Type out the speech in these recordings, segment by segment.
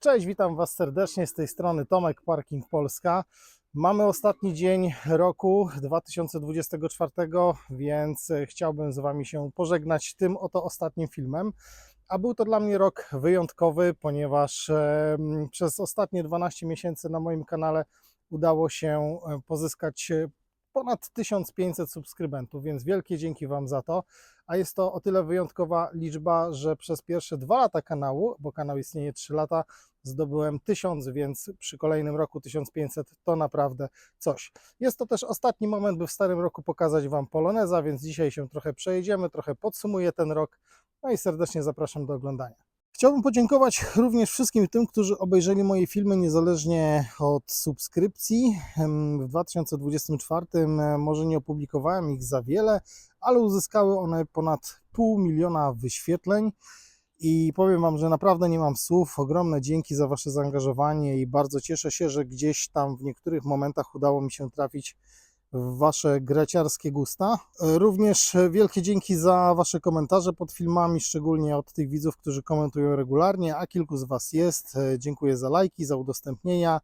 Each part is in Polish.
Cześć, witam Was serdecznie z tej strony Tomek Parking Polska. Mamy ostatni dzień roku 2024, więc chciałbym z Wami się pożegnać tym oto ostatnim filmem. A był to dla mnie rok wyjątkowy, ponieważ em, przez ostatnie 12 miesięcy na moim kanale udało się e, pozyskać e, ponad 1500 subskrybentów, więc wielkie dzięki Wam za to. A jest to o tyle wyjątkowa liczba, że przez pierwsze dwa lata kanału, bo kanał istnieje 3 lata, zdobyłem 1000, więc przy kolejnym roku 1500 to naprawdę coś. Jest to też ostatni moment, by w starym roku pokazać Wam Poloneza, więc dzisiaj się trochę przejedziemy, trochę podsumuję ten rok, no i serdecznie zapraszam do oglądania. Chciałbym podziękować również wszystkim tym, którzy obejrzeli moje filmy niezależnie od subskrypcji. W 2024 em, może nie opublikowałem ich za wiele, ale uzyskały one ponad pół miliona wyświetleń. I powiem Wam, że naprawdę nie mam słów. Ogromne dzięki za Wasze zaangażowanie i bardzo cieszę się, że gdzieś tam w niektórych momentach udało mi się trafić w Wasze greciarskie gusta. Również wielkie dzięki za Wasze komentarze pod filmami, szczególnie od tych widzów, którzy komentują regularnie, a kilku z Was jest. E, Dziękuję za lajki, za udostępnienia.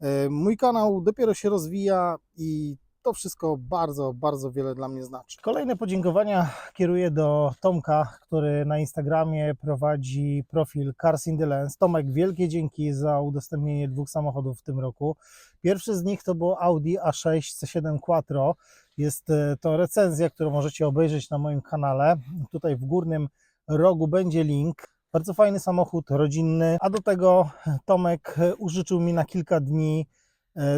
E, Mój kanał dopiero się rozwija i to wszystko bardzo, bardzo wiele dla mnie znaczy. Kolejne podziękowania kieruję do Tomka, który na Instagramie prowadzi profil Cars in the Lens. Tomek, wielkie dzięki za udostępnienie dwóch samochodów w tym roku. Pierwszy z nich to było Audi A6 C7 Quattro. Jest e, to recenzja, którą możecie obejrzeć na moim kanale. Tutaj w górnym rogu będzie link. Bardzo fajny samochód, rodzinny, a do tego Tomek e, użyczył mi na kilka dni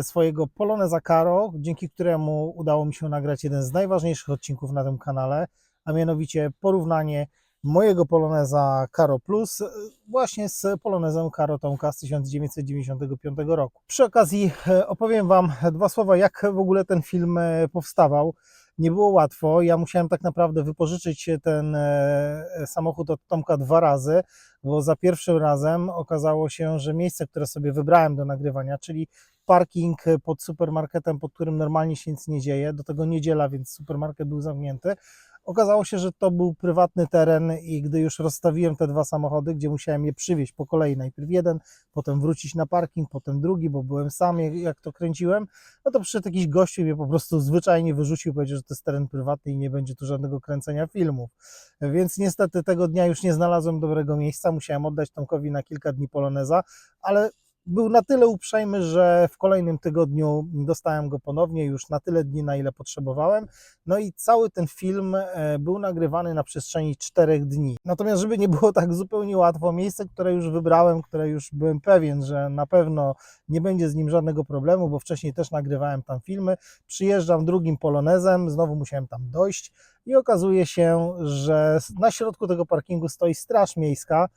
swojego Poloneza Caro, dzięki któremu udało mi się nagrać jeden z najważniejszych odcinków na tym kanale, a mianowicie porównanie mojego Poloneza Caro Plus e, właśnie z Polonezem Caro Tomka z 1995 roku. Przy okazji e, opowiem Wam dwa słowa, jak w ogóle ten film e, powstawał. Nie było łatwo. Ja musiałem tak naprawdę wypożyczyć ten e, samochód od Tomka dwa razy, bo za pierwszym razem okazało się, że miejsce, które sobie wybrałem do nagrywania, czyli parking pod supermarketem, pod którym normalnie się nic nie dzieje, do tego niedziela, więc supermarket był zamknięty. Okazało się, że to był prywatny teren i gdy już rozstawiłem te dwa samochody, gdzie musiałem je przywieźć po kolei, najpierw jeden, potem wrócić na parking, potem drugi, bo byłem sam, jak- jak to kręciłem, no to przyszedł jakiś gościu i mnie po prostu zwyczajnie wyrzucił, powiedział, że to jest teren prywatny i nie będzie tu żadnego kręcenia filmów. Więc niestety tego dnia już nie znalazłem dobrego miejsca, musiałem oddać Tomkowi na kilka dni Poloneza, ale był na tyle uprzejmy, że w kolejnym tygodniu dostałem go ponownie, już na tyle dni, na ile potrzebowałem. No i cały ten film e, był nagrywany na przestrzeni czterech dni. Natomiast, żeby nie było tak zupełnie łatwo, miejsce, które już wybrałem, które już byłem pewien, że na pewno nie będzie z nim żadnego problemu, bo wcześniej też nagrywałem tam filmy. Przyjeżdżam drugim polonezem, znowu musiałem tam dojść i okazuje się, że na środku tego parkingu stoi straż miejska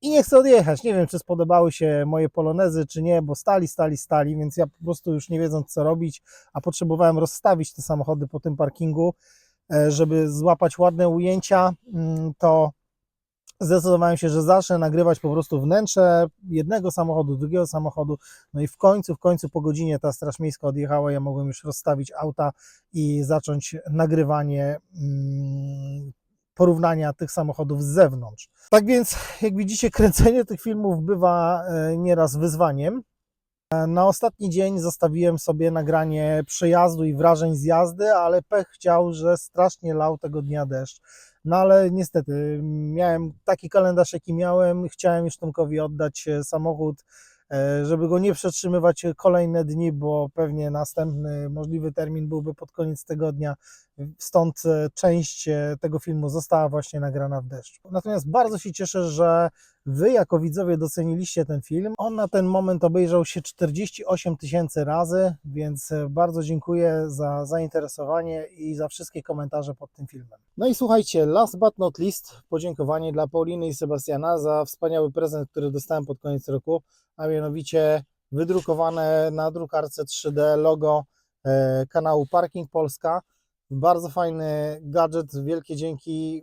i nie chcę odjechać. Nie wiem, czy spodobały się moje polonezy, czy nie, bo stali, stali, stali, więc ja po prostu już nie wiedząc, co robić, a potrzebowałem rozstawić te samochody po tym parkingu, e, żeby złapać ładne ujęcia, mm, to zdecydowałem się, że zacznę nagrywać po prostu wnętrze jednego samochodu, drugiego samochodu. No i w końcu, w końcu po godzinie ta Straż Miejska odjechała, ja mogłem już rozstawić auta i zacząć nagrywanie mm, porównania tych samochodów z zewnątrz. Tak więc, jak widzicie, kręcenie tych filmów bywa e, nieraz wyzwaniem. E, Na ostatni dzień zostawiłem sobie nagranie przejazdu i wrażeń z jazdy, ale pech chciał, że strasznie lał tego dnia deszcz. No ale niestety miałem taki kalendarz, jaki miałem. Chciałem już Tomkowi oddać e, samochód, żeby go nie przetrzymywać kolejne dni, bo pewnie następny możliwy termin byłby pod koniec tygodnia. Stąd e, część e, tego filmu została właśnie nagrana w deszczu. Natomiast bardzo się cieszę, że Wy jako widzowie doceniliście ten film. On na ten moment obejrzał się 48 tysięcy razy, więc e, bardzo dziękuję za zainteresowanie i za wszystkie komentarze pod tym filmem. No i słuchajcie, last but not least, podziękowanie dla Pauliny i Sebastiana za wspaniały prezent, który dostałem pod koniec roku, a mianowicie wydrukowane na drukarce 3D logo e, kanału Parking Polska. Bardzo fajny gadżet, wielkie dzięki.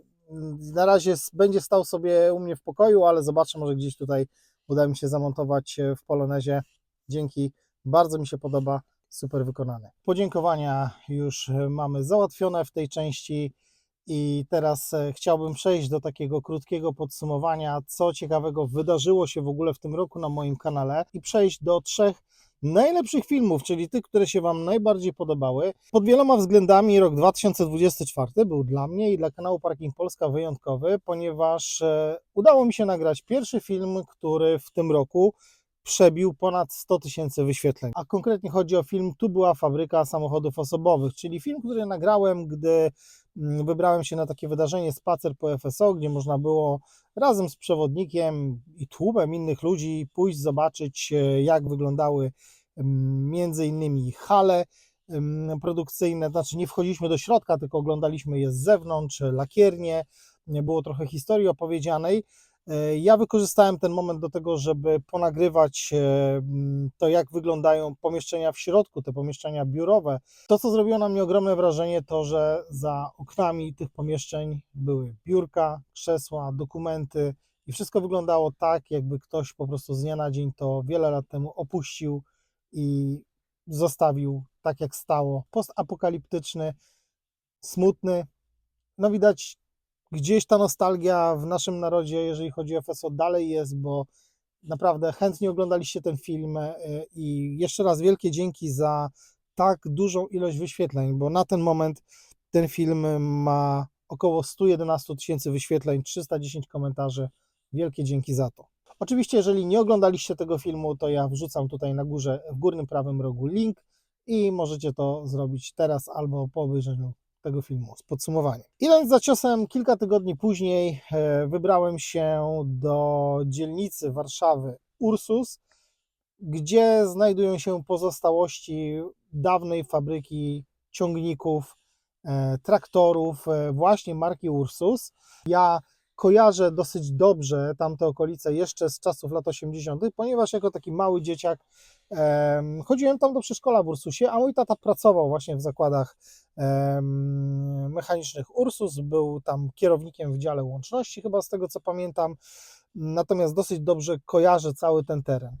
Na razie będzie stał sobie u mnie w pokoju, ale zobaczę, może gdzieś tutaj uda mi się zamontować e, w Polonezie. Dzięki, bardzo mi się podoba, super wykonane. Podziękowania już e, mamy załatwione w tej części I teraz e, chciałbym przejść do takiego krótkiego podsumowania, co ciekawego wydarzyło się w ogóle w tym roku na moim kanale i przejść do trzech najlepszych filmów, czyli tych, które się Wam najbardziej podobały. Pod wieloma względami rok 2024 był dla mnie i dla kanału Parking Polska wyjątkowy, ponieważ e, udało mi się nagrać pierwszy film, który w tym roku przebił ponad 100 tysięcy wyświetleń. A konkretnie chodzi o film Tu była fabryka samochodów osobowych, czyli film, który nagrałem, gdy wybrałem się na takie wydarzenie Spacer po FSO, gdzie można było razem z przewodnikiem i tłumem innych ludzi pójść zobaczyć, e, jak wyglądały mm, między innymi hale mm, produkcyjne, znaczy nie wchodziliśmy do środka, tylko oglądaliśmy je z zewnątrz, lakiernie, było trochę historii opowiedzianej. E, Ja wykorzystałem ten moment do tego, żeby ponagrywać e, to, jak wyglądają pomieszczenia w środku, te pomieszczenia biurowe. To, co zrobiło na mnie ogromne wrażenie, to, że za oknami tych pomieszczeń były biurka, krzesła, dokumenty i wszystko wyglądało tak, jakby ktoś po prostu z dnia na dzień to wiele lat temu opuścił i zostawił tak, jak stało. Postapokaliptyczny, smutny. No widać gdzieś ta nostalgia w naszym narodzie, jeżeli chodzi o FSO, dalej jest, bo naprawdę chętnie oglądaliście ten film e, i jeszcze raz wielkie dzięki za tak dużą ilość wyświetleń, bo na ten moment ten film ma około 111 tysięcy wyświetleń, 310 komentarzy. Wielkie dzięki za to. Oczywiście, jeżeli nie oglądaliście tego filmu, to ja wrzucam tutaj na górze, w górnym prawym rogu link i możecie to zrobić teraz albo po obejrzeniu tego filmu z podsumowaniem. Idąc za ciosem, kilka tygodni później e, wybrałem się do dzielnicy Warszawy Ursus, gdzie znajdują się pozostałości dawnej fabryki ciągników, e, traktorów, e, właśnie marki Ursus. Ja kojarzę dosyć dobrze tamte okolice jeszcze z czasów lat 80., ponieważ jako taki mały dzieciak em, chodziłem tam do przedszkola w Ursusie, a mój tata pracował właśnie w zakładach em, mechanicznych Ursus, był tam kierownikiem w dziale łączności, chyba z tego co pamiętam, natomiast dosyć dobrze kojarzę cały ten teren.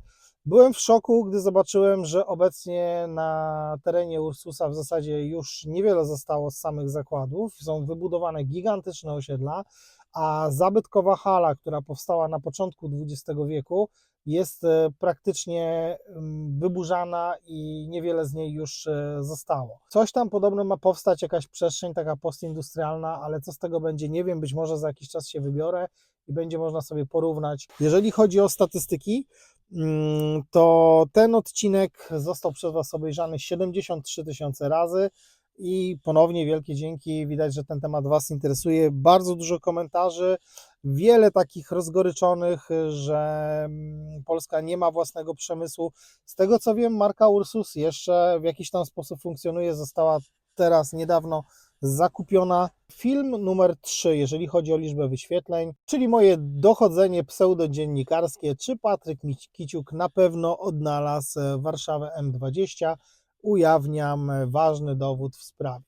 Byłem w szoku, gdy zobaczyłem, że obecnie na terenie Ursusa w zasadzie już niewiele zostało z samych zakładów. Są wybudowane gigantyczne osiedla, a zabytkowa hala, która powstała na początku XX wieku, jest e, praktycznie mm, wyburzana i niewiele z niej już e, zostało. Coś tam podobno ma powstać, jakaś przestrzeń taka postindustrialna, ale co z tego będzie, nie wiem, być może za jakiś czas się wybiorę i będzie można sobie porównać. Jeżeli chodzi o statystyki, mm, to ten odcinek został przez Was obejrzany 73 tysiące razy i ponownie wielkie dzięki. Widać, że ten temat Was interesuje. Bardzo dużo komentarzy, wiele takich rozgoryczonych, że mm, Polska nie ma własnego przemysłu. Z tego co wiem, marka Ursus jeszcze w jakiś tam sposób funkcjonuje. Została teraz niedawno zakupiona. Film numer 3, jeżeli chodzi o liczbę wyświetleń, czyli moje dochodzenie pseudodziennikarskie, czy Patryk Kiciuk na pewno odnalazł Warszawę M20 ujawniam ważny dowód w sprawie.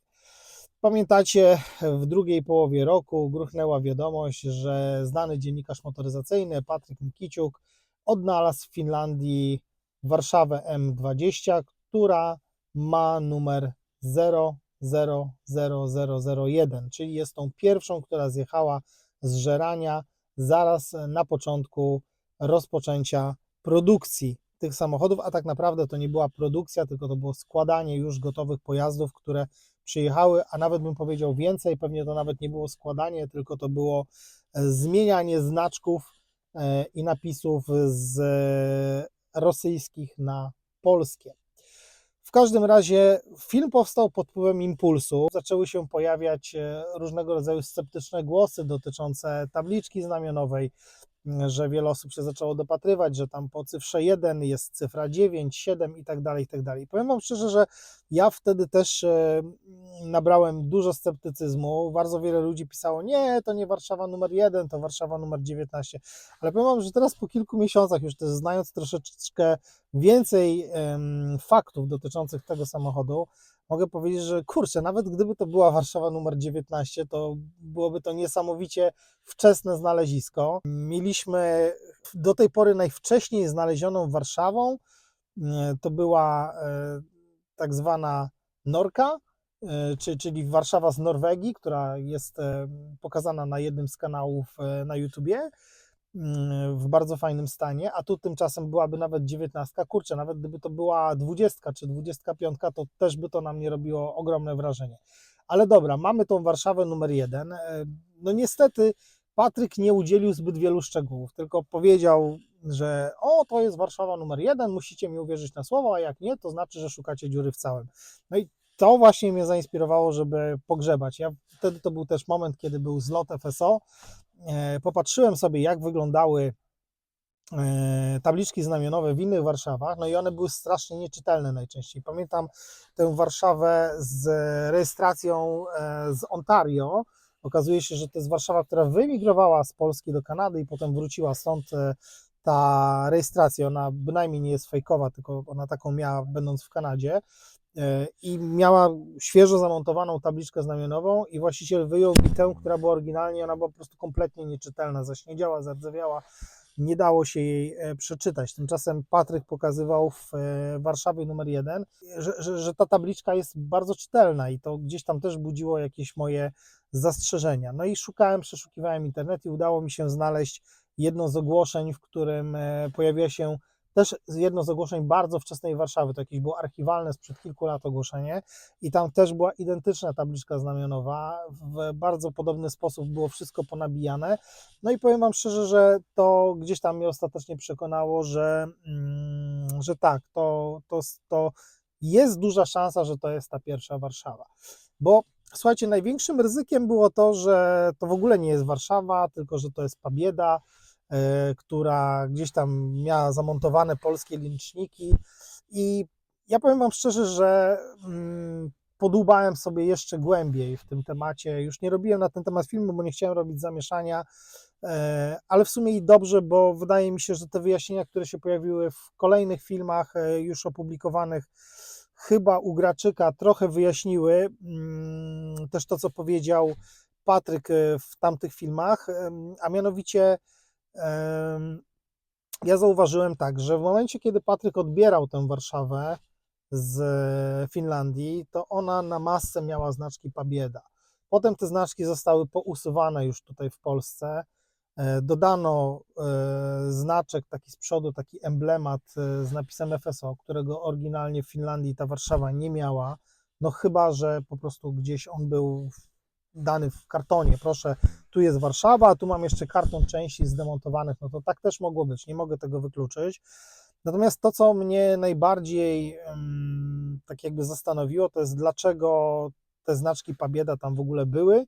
Pamiętacie, w drugiej połowie roku gruchnęła wiadomość, że znany dziennikarz motoryzacyjny Patryk Mikiciuk odnalazł w Finlandii Warszawę M20, która ma numer 000001, czyli jest tą pierwszą, która zjechała z żerania zaraz na początku rozpoczęcia produkcji tych samochodów, a tak naprawdę to nie była produkcja, tylko to było składanie już gotowych pojazdów, które przyjechały, a nawet bym powiedział więcej, pewnie to nawet nie było składanie, tylko to było e, zmienianie znaczków e, i napisów z rosyjskich na polskie. W każdym razie film powstał pod wpływem impulsu. Zaczęły się pojawiać e, różnego rodzaju sceptyczne głosy dotyczące tabliczki znamionowej, że wiele osób się zaczęło dopatrywać, że tam po cyfrze 1 jest cyfra 9, 7 i tak dalej, i tak dalej. Powiem Wam szczerze, że ja wtedy też e, nabrałem dużo sceptycyzmu. Bardzo wiele ludzi pisało, nie, to nie Warszawa numer 1, to Warszawa numer 19. Ale powiem Wam, że teraz po kilku miesiącach, już też znając troszeczkę więcej faktów dotyczących tego samochodu, mogę powiedzieć, że kurczę, nawet gdyby to była Warszawa numer 19, to byłoby to niesamowicie wczesne znalezisko. Mieliśmy do tej pory najwcześniej znalezioną Warszawą, e, to była e, tak zwana Norka, e, czy, czyli Warszawa z Norwegii, która jest e, pokazana na jednym z kanałów na YouTubie mm, w bardzo fajnym stanie, a tu tymczasem byłaby nawet 19. Kurczę, nawet gdyby to była 20 czy 25, to też by to nam nie robiło ogromne wrażenie. Ale dobra, mamy tą Warszawę numer jeden. E, No niestety Patryk nie udzielił zbyt wielu szczegółów, tylko powiedział, że o, to jest Warszawa numer jeden, musicie mi uwierzyć na słowo, a jak nie, to znaczy, że szukacie dziury w całym. No i to właśnie mnie zainspirowało, żeby pogrzebać. Ja wtedy to był też moment, kiedy był zlot FSO. E, Popatrzyłem sobie, jak wyglądały e, tabliczki znamionowe w innych Warszawach, no i one były strasznie nieczytelne najczęściej. Pamiętam tę Warszawę z rejestracją e, z Ontario. Okazuje się, że to jest Warszawa, która wyemigrowała z Polski do Kanady i potem wróciła stąd ta rejestracja. Ona bynajmniej nie jest fejkowa, tylko ona taką miała, będąc w Kanadzie. E, I miała świeżo zamontowaną tabliczkę znamionową, i właściciel wyjął mi tę, która była oryginalnie, ona była po prostu kompletnie nieczytelna, zaśniedziała, zardzewiała nie dało się jej e, przeczytać. Tymczasem Patryk pokazywał w e, Warszawie numer jeden, że, że, że ta tabliczka jest bardzo czytelna i to gdzieś tam też budziło jakieś moje zastrzeżenia. No i szukałem, przeszukiwałem internet i udało mi się znaleźć jedno z ogłoszeń, w którym pojawiła się też jedno z ogłoszeń bardzo wczesnej Warszawy, to jakieś było archiwalne sprzed kilku lat ogłoszenie i tam też była identyczna tabliczka znamionowa, w bardzo podobny sposób było wszystko ponabijane, no i powiem Wam szczerze, że to gdzieś tam mnie ostatecznie przekonało, że, mm, że tak, to, to, to jest duża szansa, że to jest ta pierwsza Warszawa. Bo słuchajcie, największym ryzykiem było to, że to w ogóle nie jest Warszawa, tylko że to jest Pabieda, która gdzieś tam miała zamontowane polskie liczniki i ja powiem Wam szczerze, że mm, podłubałem sobie jeszcze głębiej w tym temacie. Już nie robiłem na ten temat filmu, bo nie chciałem robić zamieszania, e, ale w sumie i dobrze, bo wydaje mi się, że te wyjaśnienia, które się pojawiły w kolejnych filmach e, już opublikowanych, chyba u Graczyka trochę wyjaśniły mm, też to, co powiedział Patryk e, w tamtych filmach, a mianowicie ja zauważyłem tak, że w momencie, kiedy Patryk odbierał tę Warszawę z Finlandii, to ona na masce miała znaczki Pabieda. Potem te znaczki zostały pousuwane już tutaj w Polsce. E, Dodano e, znaczek taki z przodu, taki emblemat e, z napisem FSO, którego oryginalnie w Finlandii ta Warszawa nie miała. No chyba, że po prostu gdzieś on był dany w kartonie. Proszę, tu jest Warszawa, a tu mam jeszcze karton części zdemontowanych. No to tak też mogło być, nie mogę tego wykluczyć. Natomiast to, co mnie najbardziej em, tak jakby zastanowiło, to jest dlaczego te znaczki Pabieda tam w ogóle były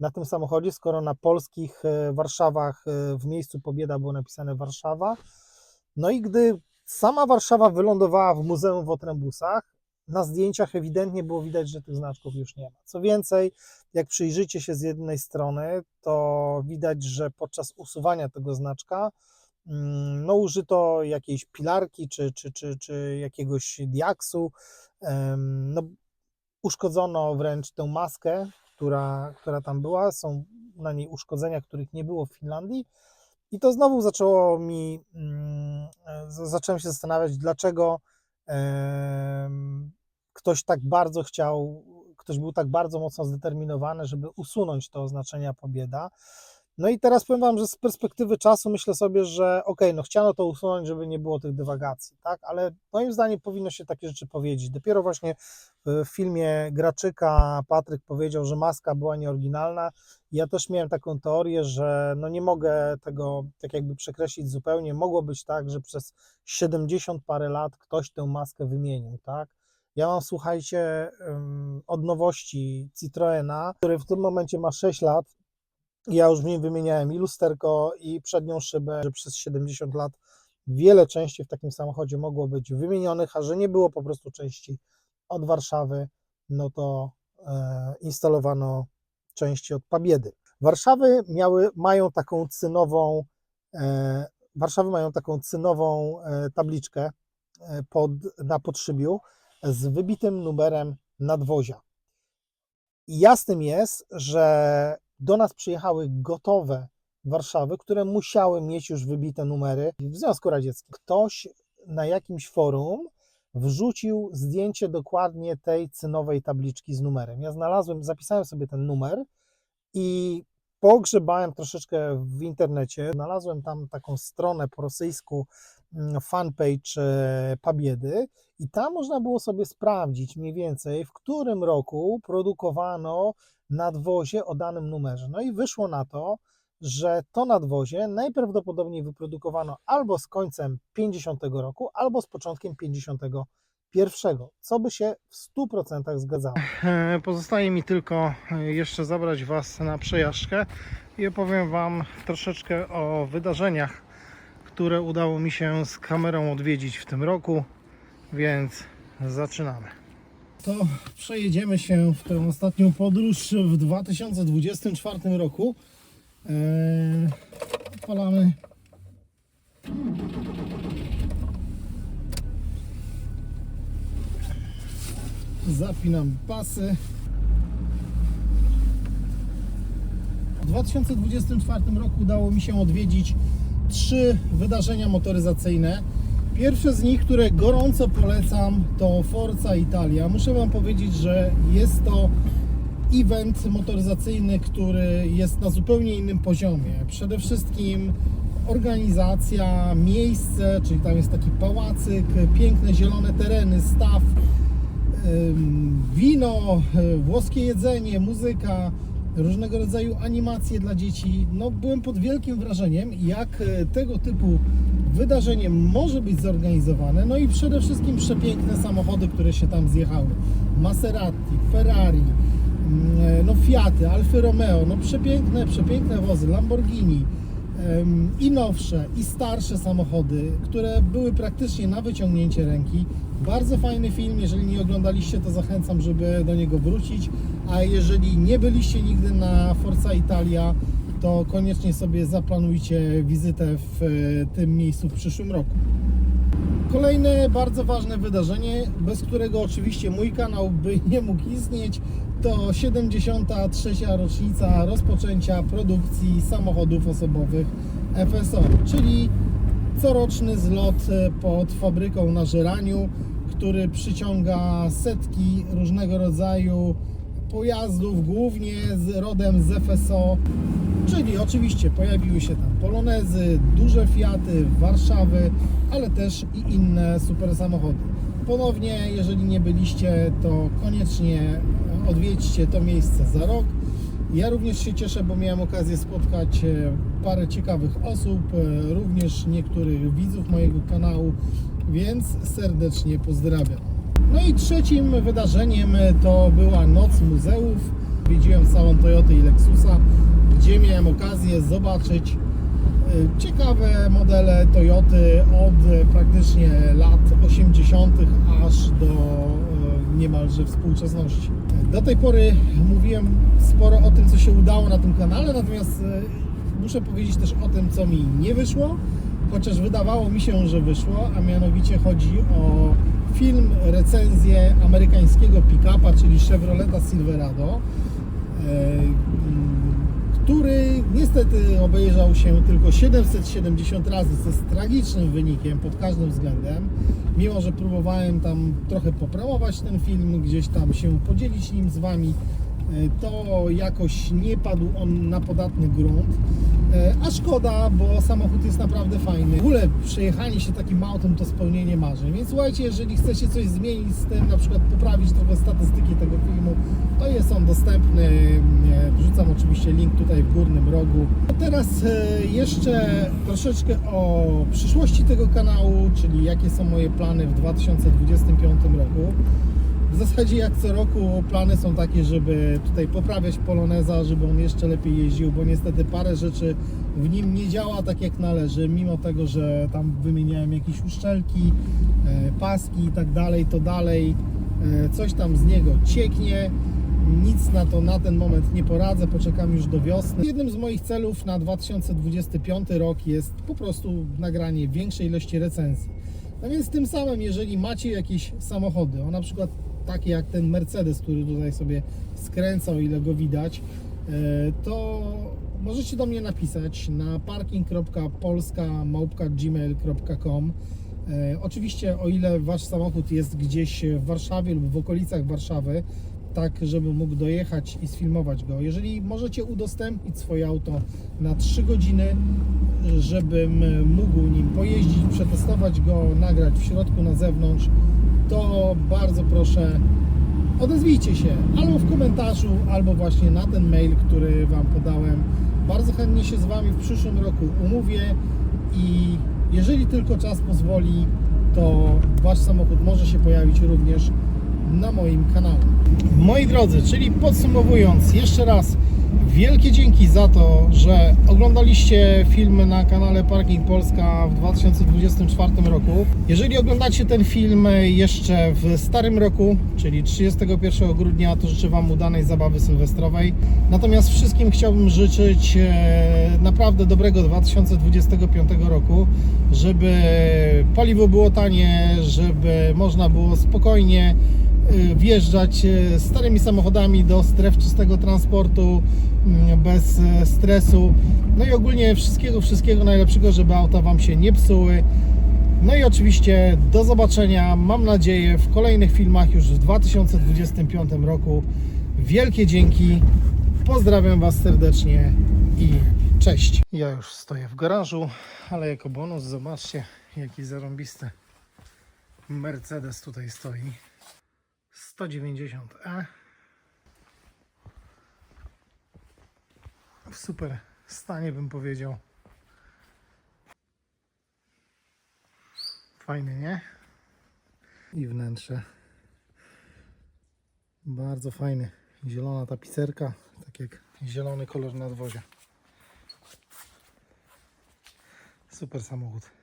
na tym samochodzie, skoro na polskich e, Warszawach e, w miejscu Pobieda było napisane Warszawa. No i gdy sama Warszawa wylądowała w Muzeum w Otrębusach, na zdjęciach ewidentnie było widać, że tych znaczków już nie ma. Co więcej, jak przyjrzycie się z jednej strony, to widać, że podczas usuwania tego znaczka mm, no, użyto jakiejś pilarki czy, czy, czy, czy jakiegoś diaksu. No, uszkodzono wręcz tę maskę, która, która tam była. Są na niej uszkodzenia, których nie było w Finlandii. I to znowu zaczęło mi, mm, z- zacząłem się zastanawiać, dlaczego ktoś tak bardzo chciał, ktoś był tak bardzo mocno zdeterminowany, żeby usunąć to oznaczenia pobieda. No i teraz powiem Wam, że z perspektywy czasu myślę sobie, że okej, no chciano to usunąć, żeby nie było tych dywagacji, tak? Ale moim zdaniem powinno się takie rzeczy powiedzieć. Dopiero właśnie w filmie Graczyka Patryk powiedział, że maska była nieoryginalna. Ja też miałem taką teorię, że no nie mogę tego tak jakby przekreślić zupełnie. Mogło być tak, że przez 70 parę lat ktoś tę maskę wymienił, tak? Ja mam, słuchajcie, od nowości Citroena, który w tym momencie ma 6 lat. Ja już w nim wymieniałem i lusterko, i przednią szybę, że przez 70 lat wiele części w takim samochodzie mogło być wymienionych, a że nie było po prostu części od Warszawy, no to e, instalowano części od Pabiedy. Warszawy miały, mają taką cynową, e, Warszawy mają taką cynową e, tabliczkę e, pod, na podszybiu z wybitym numerem nadwozia. Jasnym jest, że do nas przyjechały gotowe Warszawy, które musiały mieć już wybite numery w Związku Radzieckim. Ktoś na jakimś forum wrzucił zdjęcie dokładnie tej cynowej tabliczki z numerem. Ja znalazłem, zapisałem sobie ten numer i pogrzebałem troszeczkę w internecie. Znalazłem tam taką stronę po rosyjsku, mm, fanpage e, Pabiedy i tam można było sobie sprawdzić mniej więcej, w którym roku produkowano nadwozie o danym numerze. No i wyszło na to, że to nadwozie najprawdopodobniej wyprodukowano albo z końcem 50 roku, albo z początkiem 51, co by się w 100% zgadzało. Pozostaje mi tylko e, jeszcze zabrać Was na przejażdżkę i opowiem Wam troszeczkę o wydarzeniach, które udało mi się z kamerą odwiedzić w tym roku, więc zaczynamy. To przejedziemy się w tę ostatnią podróż w 2024 roku. Eee, odpalamy. Zapinam pasy. W 2024 roku udało mi się odwiedzić trzy wydarzenia motoryzacyjne. Pierwsze z nich, które gorąco polecam, to Forza Italia. Muszę Wam powiedzieć, że jest to event motoryzacyjny, który jest na zupełnie innym poziomie. Przede wszystkim organizacja, miejsce, czyli tam jest taki pałacyk, piękne zielone tereny, staw, wino, y, włoskie jedzenie, muzyka, różnego rodzaju animacje dla dzieci. No, byłem pod wielkim wrażeniem, jak y, tego typu wydarzenie może być zorganizowane. No i przede wszystkim przepiękne samochody, które się tam zjechały. Maserati, Ferrari, mm, no Fiaty, Alfy Romeo, no przepiękne, przepiękne wozy, Lamborghini i nowsze, i starsze samochody, które były praktycznie na wyciągnięcie ręki. Bardzo fajny film, jeżeli nie oglądaliście, to zachęcam, żeby do niego wrócić, a jeżeli nie byliście nigdy na Forza Italia, to koniecznie sobie zaplanujcie wizytę w e, tym miejscu w przyszłym roku. Kolejne bardzo ważne wydarzenie, bez którego oczywiście mój kanał by nie mógł istnieć, to 73. rocznica rozpoczęcia produkcji samochodów osobowych FSO, czyli coroczny zlot e, pod fabryką na Żeraniu, który przyciąga setki różnego rodzaju pojazdów, głównie z rodem z FSO, czyli oczywiście pojawiły się tam Polonezy, duże Fiaty, Warszawy, ale też i inne super samochody. Ponownie, jeżeli nie byliście, to koniecznie odwiedźcie to miejsce za rok. Ja również się cieszę, bo miałem okazję spotkać e, parę ciekawych osób, e, również niektórych widzów mojego kanału, więc serdecznie pozdrawiam. No i trzecim wydarzeniem to była Noc Muzeów. Odwiedziłem salon Toyoty i Lexusa, gdzie miałem okazję zobaczyć e, ciekawe modele Toyoty od e, praktycznie lat 80. aż do e, niemalże współczesności. Do tej pory mówiłem sporo o tym, co się udało na tym kanale, natomiast e, muszę powiedzieć też o tym, co mi nie wyszło, chociaż wydawało mi się, że wyszło, a mianowicie chodzi o film, recenzję amerykańskiego pick-upa, czyli Chevroleta Silverado, e, mm, który niestety obejrzał się tylko 770 razy, co jest tragicznym wynikiem pod każdym względem. Mimo, że próbowałem tam trochę popromować ten film, gdzieś tam się podzielić nim z Wami, e, to jakoś nie padł on na podatny grunt. E, A szkoda, bo samochód jest naprawdę fajny. W ogóle przejechanie się takim autem to spełnienie marzeń. Więc słuchajcie, jeżeli chcecie coś zmienić z tym, na przykład poprawić trochę statystyki tego filmu, to jest on dostępny. E, Wrzucam oczywiście link tutaj w górnym rogu. A teraz e, jeszcze troszeczkę o przyszłości tego kanału, czyli jakie są moje plany w 2025 roku. W zasadzie jak co roku plany są takie, żeby tutaj poprawiać Poloneza, żeby on jeszcze lepiej jeździł, bo niestety parę rzeczy w nim nie działa tak jak należy, mimo tego, że tam wymieniałem jakieś uszczelki, e, paski i tak dalej, to dalej e, coś tam z niego cieknie. Nic na to na ten moment nie poradzę, poczekam już do wiosny. Jednym z moich celów na 2025 rok jest po prostu nagranie większej ilości recenzji. No więc tym samym, jeżeli macie jakieś samochody, o na przykład takie jak ten Mercedes, który tutaj sobie skręca, o ile go widać, e, to możecie do mnie napisać na parking.polska.gmail.com E, oczywiście, o ile wasz samochód jest gdzieś w Warszawie lub w okolicach Warszawy, tak żeby mógł dojechać i sfilmować go, jeżeli możecie udostępnić swoje auto na 3 godziny, żebym mógł nim pojeździć, przetestować go, nagrać w środku, na zewnątrz, to bardzo proszę odezwijcie się albo w komentarzu, albo właśnie na ten mail, który Wam podałem. Bardzo chętnie się z Wami w przyszłym roku umówię i jeżeli tylko czas pozwoli, to Wasz samochód może się pojawić również na moim kanale. Moi drodzy, czyli podsumowując, jeszcze raz wielkie dzięki za to, że oglądaliście filmy na kanale Parking Polska w 2024 roku. Jeżeli oglądacie ten film jeszcze w starym roku, czyli 31 grudnia, to życzę Wam udanej zabawy sylwestrowej. Natomiast wszystkim chciałbym życzyć e, naprawdę dobrego 2025 roku, żeby paliwo było tanie, żeby można było spokojnie wjeżdżać y, starymi samochodami do stref czystego transportu mm, bez e, stresu. No i ogólnie wszystkiego, wszystkiego najlepszego, żeby auta Wam się nie psuły. No i oczywiście do zobaczenia, mam nadzieję, w kolejnych filmach już w 2025 roku. Wielkie dzięki, pozdrawiam Was serdecznie i cześć. Ja już stoję w garażu, ale jako bonus zobaczcie, jaki zarąbisty Mercedes tutaj stoi. 190e. W super stanie bym powiedział. Fajny, nie? I wnętrze. Bardzo fajny. Zielona tapicerka, tak jak zielony kolor nadwozia. Super samochód.